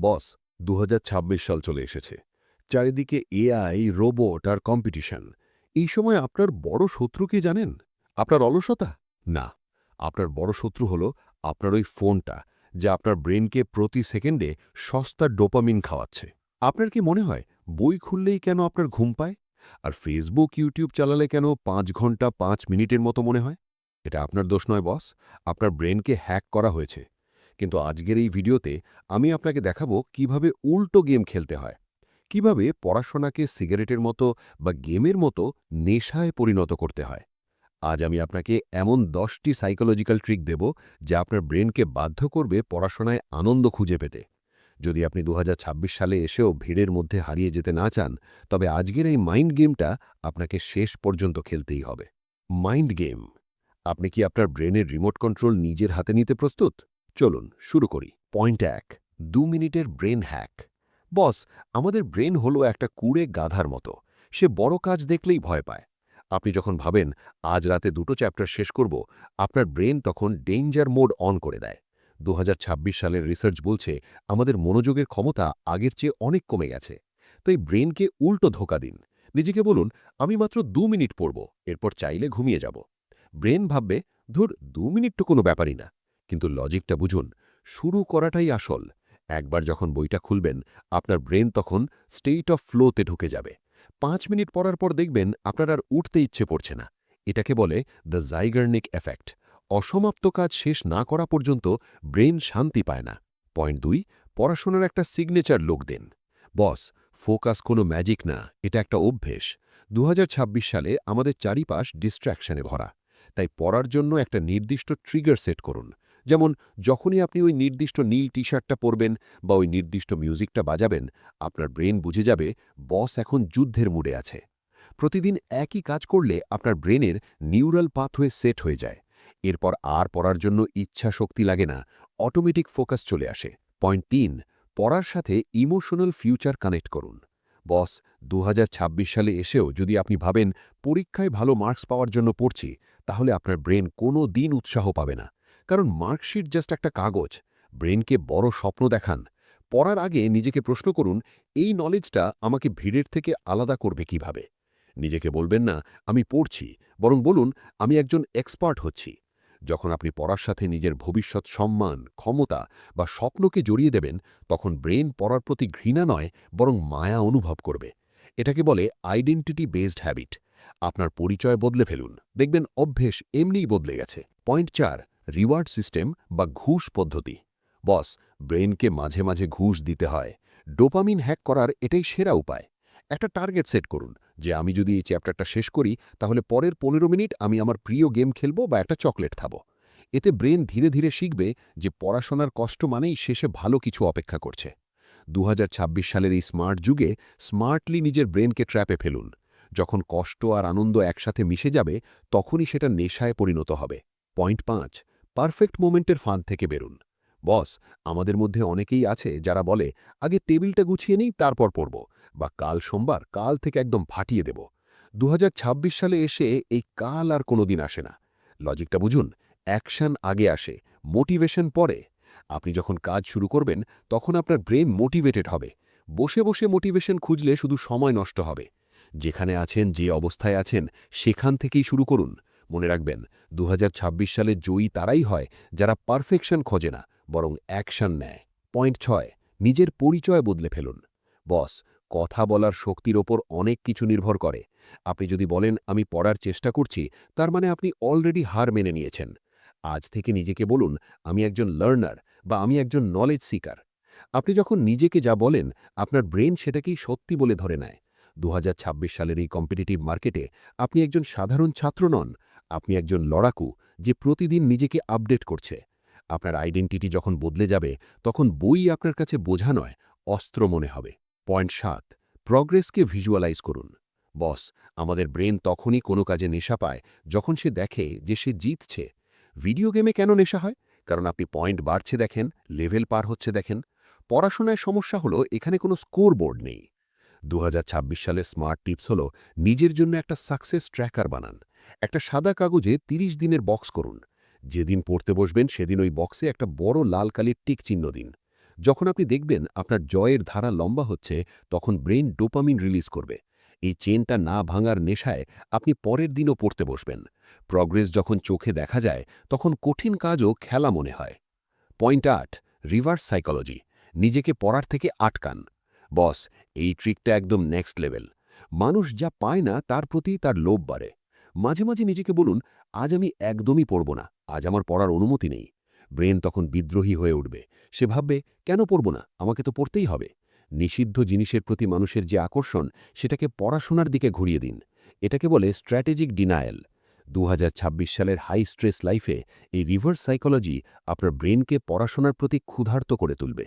বস দু হাজার ছাব্বিশ সাল চলে এসেছে। চারিদিকে এআই, রোবট আর কম্পিটিশন। এই সময় আপনার বড় শত্রু কি জানেন? আপনার অলসতা? না। আপনার বড় শত্রু হল আপনার ওই ফোনটা, যা আপনার ব্রেনকে প্রতি সেকেন্ডে সস্তা ডোপামিন খাওয়াচ্ছে। আপনার কি মনে হয়, বই খুললেই কেন আপনার ঘুম পায়? আর ফেসবুক, ইউটিউব চালালে কেন পাঁচ ঘণ্টা পাঁচ মিনিটের মতো মনে হয়? এটা আপনার দোষ নয়, বস। আপনার ব্রেনকে হ্যাক করা হয়েছে। কিন্তু আজকের এই ভিডিওতে আমি আপনাকে দেখাবো কীভাবে উল্টো গেম খেলতে হয়। কীভাবে পড়াশোনাকে সিগারেটের মতো বা গেমের মতো নেশায় পরিণত করতে হয়। আজ আমি আপনাকে এমন দশটি সাইকোলজিক্যাল ট্রিক দেব যা আপনার ব্রেনকে বাধ্য করবে পড়াশোনায় আনন্দ খুঁজে পেতে। যদি আপনি দু হাজার ছাব্বিশ সালে এসেও ভিড়ের মধ্যে হারিয়ে যেতে না চান, তবে আজকের এই মাইন্ড গেমটা আপনাকে শেষ পর্যন্ত খেলতেই হবে। Mind game. আপনি কি আপনার ব্রেনের রিমোট কন্ট্রোল নিজের হাতে নিতে প্রস্তুত? চলুন শুরু করি। পয়েন্ট এক, দু মিনিটের ব্রেন হ্যাক। বস, আমাদের ব্রেন হলো একটা কুড়ে গাধার মতো। সে বড় কাজ দেখলেই ভয় পায়। আপনি যখন ভাবেন, আজ রাতে দুটো চ্যাপ্টার শেষ করব আপনার ব্রেন তখন ডেঞ্জার মোড অন করে দেয়। দু হাজার ছাব্বিশ সালের রিসার্চ বলছে, আমাদের মনোযোগের ক্ষমতা আগের চেয়ে অনেক কমে গেছে। তাই ব্রেনকে উল্টো ধোকা দিন। নিজেকে বলুন, আমি মাত্র দু মিনিট পড়ব, এরপর চাইলে ঘুমিয়ে যাব। ব্রেন ভাববে, ধুর, দু মিনিট তো কোনো ব্যাপারই না। কিন্তু লজিকটা বুঝুন, শুরু করাটাই আসল। একবার যখন বইটা খুলবেন, আপনার ব্রেন তখন স্টেট অফ ফ্লোতে ঢুকে যাবে। পাঁচ মিনিট পড়ার পর দেখবেন আপনার আর উঠতে ইচ্ছে পড়ছে না। এটাকে বলে দ্য জাইগার্নিক এফেক্ট অসমাপ্ত কাজ শেষ না করা পর্যন্ত ব্রেন শান্তি পায় না। পয়েন্ট দুই, পড়াশোনার একটা সিগনেচার লোক দেন। বস, ফোকাস কোনো ম্যাজিক না, এটা একটা অভ্যেস। দু হাজার ছাব্বিশ সালে আমাদের চারিপাশ ডিস্ট্র্যাকশনে ভরা। তাই পড়ার জন্য একটা নির্দিষ্ট ট্রিগার সেট করুন। যেমন, যখনই আপনি ওই নির্দিষ্ট নীল টি শার্টটা পরবেন বা ওই নির্দিষ্ট মিউজিকটা বাজাবেন, আপনার ব্রেন বুঝে যাবে, বস এখন যুদ্ধের মুডে আছে। প্রতিদিন একই কাজ করলে আপনার ব্রেনের নিউরাল পাথওয়ে সেট হয়ে যায়। এরপর আর পড়ার জন্য ইচ্ছা শক্তি লাগে না, অটোমেটিক ফোকাস চলে আসে। পয়েন্ট তিন, পড়ার সাথে ইমোশনাল ফিউচার কানেক্ট করুন। বস দু হাজার ছাব্বিশ সালে এসেও যদি আপনি ভাবেন, পরীক্ষায় ভালো মার্কস পাওয়ার জন্য পড়ছি, তাহলে আপনার ব্রেন কোনো দিন উৎসাহ পাবে না। কারণ মার্কশিট জাস্ট একটা কাগজ। ব্রেনকে বড় স্বপ্ন দেখান। পড়ার আগে নিজেকে প্রশ্ন করুন, এই নলেজটা আমাকে ভিড়ের থেকে আলাদা করবে কীভাবে? নিজেকে বলবেন না, আমি পড়ছি। বরং বলুন, আমি একজন এক্সপার্ট হচ্ছি। যখন আপনি পড়ার সাথে নিজের ভবিষ্যৎ সম্মান, ক্ষমতা বা স্বপ্নকে জড়িয়ে দেবেন, তখন ব্রেন পড়ার প্রতি ঘৃণা নয়, বরং মায়া অনুভব করবে। এটাকে বলে আইডেন্টিটি বেসড হ্যাবিট আপনার পরিচয় বদলে ফেলুন। দেখবেন অভ্যেস এমনিই বদলে গেছে। পয়েন্ট চার রিওয়ার্ড সিস্টেম বা ঘুষ পদ্ধতি। বস ব্রেনকে মাঝে মাঝে ঘুষ দিতে হয়। ডোপামিন হ্যাক করার এটাই সেরা উপায়। একটা টার্গেট সেট করুন যে আমি যদি এই চ্যাপ্টারটা শেষ করি, তাহলে পরের পনেরো মিনিট আমি আমার প্রিয় গেম খেলব বা একটা চকলেট খাব। এতে ব্রেন ধীরে ধীরে শিখবে যে পড়াশোনার কষ্ট মানেই শেষে ভালো কিছু অপেক্ষা করছে। দু হাজার ছাব্বিশ সালের এই স্মার্ট যুগে স্মার্টলি নিজের ব্রেনকে ট্র্যাপে ফেলুন। যখন কষ্ট আর আনন্দ একসাথে মিশে যাবে, তখনই সেটা নেশায় পরিণত হবে। পয়েন্ট পাঁচ পারফেক্ট মোমেন্টের ফাঁদ থেকে বেরুন। বস, আমাদের মধ্যে অনেকেই আছে যারা বলে, আগে টেবিলটা গুছিয়ে নেই, তারপর পড়ব বা কাল সোমবার কাল থেকে একদম ফাটিয়ে দেব। দু হাজার ছাব্বিশ সালে এসে এই কাল আর কোনো দিন আসে না। লজিকটা বুঝুন, অ্যাকশন আগে আসে, মোটিভেশন পরে। আপনি যখন কাজ শুরু করবেন, তখন আপনার ব্রেন মোটিভেটেড হবে। বসে বসে মোটিভেশন খুঁজলে শুধু সময় নষ্ট হবে। যেখানে আছেন, যে অবস্থায় আছেন, সেখান থেকেই শুরু করুন। মনে রাখবেন দু হাজার ছাব্বিশ সালে জয়ী তারাই হয় যারা পারফেকশন খোঁজে না, বরং অ্যাকশন নেয়। পয়েন্ট ছয়, নিজের পরিচয় বদলে ফেলুন। বস, কথা বলার শক্তির ওপর অনেক কিছু নির্ভর করে। আপনি যদি বলেন, আমি পড়ার চেষ্টা করছি তার মানে আপনি অলরেডি হার মেনে নিয়েছেন। আজ থেকে নিজেকে বলুন, আমি একজন লার্নার বা আমি একজন নলেজ সিকার। আপনি যখন নিজেকে যা বলেন, আপনার ব্রেন সেটাকেই সত্যি বলে ধরে নেয়। দু হাজার ছাব্বিশ সালের এই কম্পিটিটিভ মার্কেটে আপনি একজন সাধারণ ছাত্র নন আপনি একজন লড়াকু যে প্রতিদিন নিজেকে আপডেট করছে। আপনার আইডেন্টিটি যখন বদলে যাবে, তখন বই আপনার কাছে বোঝা নয়, অস্ত্র মনে হবে। পয়েন্ট সাত, প্রগ্রেসকে ভিজুয়ালাইজ করুন। বস, আমাদের ব্রেন তখনই কোনো কাজে নেশা পায় যখন সে দেখে যে সে জিতছে। ভিডিও গেমে কেন নেশা হয়? কারণ আপনি পয়েন্ট বাড়ছে দেখেন, লেভেল পার হচ্ছে দেখেন। পড়াশোনায় সমস্যা হলো, এখানে কোনো স্কোর বোর্ড নেই। দু হাজার ছাব্বিশ সালের স্মার্ট টিপস হল, নিজের জন্য একটা সাকসেস ট্র্যাকার বানান। একটা সাদা কাগজে ৩০ দিনের বক্স করুন। যেদিন পড়তে বসবেন সেদিন ওই বক্সে একটা বড় লাল কালির টিক চিহ্ন দিন। যখন আপনি দেখবেন আপনার জয়ের ধারা লম্বা হচ্ছে, তখন ব্রেন ডোপামিন রিলিজ করবে। এই চেনটা না ভাঙার নেশায় আপনি পরের দিনও পড়তে বসবেন। প্রগ্রেস যখন চোখে দেখা যায়, তখন কঠিন কাজও খেলা মনে হয়। পয়েন্ট আট, রিভার্স সাইকোলজি, নিজেকে পড়ার থেকে আটকান। বস, এই ট্রিকটা একদম নেক্সট লেভেল। মানুষ যা পায় না, তার প্রতি তার লোভ বাড়ে। মাঝে মাঝে নিজেকে বলুন, আজ আমি একদমই পড়ব না, আজ আমার পড়ার অনুমতি নেই। ব্রেন তখন বিদ্রোহী হয়ে উঠবে। সে ভাববে, কেন পড়ব না? আমাকে তো পড়তেই হবে। নিষিদ্ধ জিনিসের প্রতি মানুষের যে আকর্ষণ, সেটাকে পড়াশোনার দিকে ঘুরিয়ে দিন। এটাকে বলে স্ট্র্যাটেজিক ডিনায়াল। দু হাজার ছাব্বিশ সালের হাই স্ট্রেস লাইফে এই রিভার্স সাইকোলজি আপনার ব্রেনকে পড়াশোনার প্রতি ক্ষুধার্ত করে তুলবে।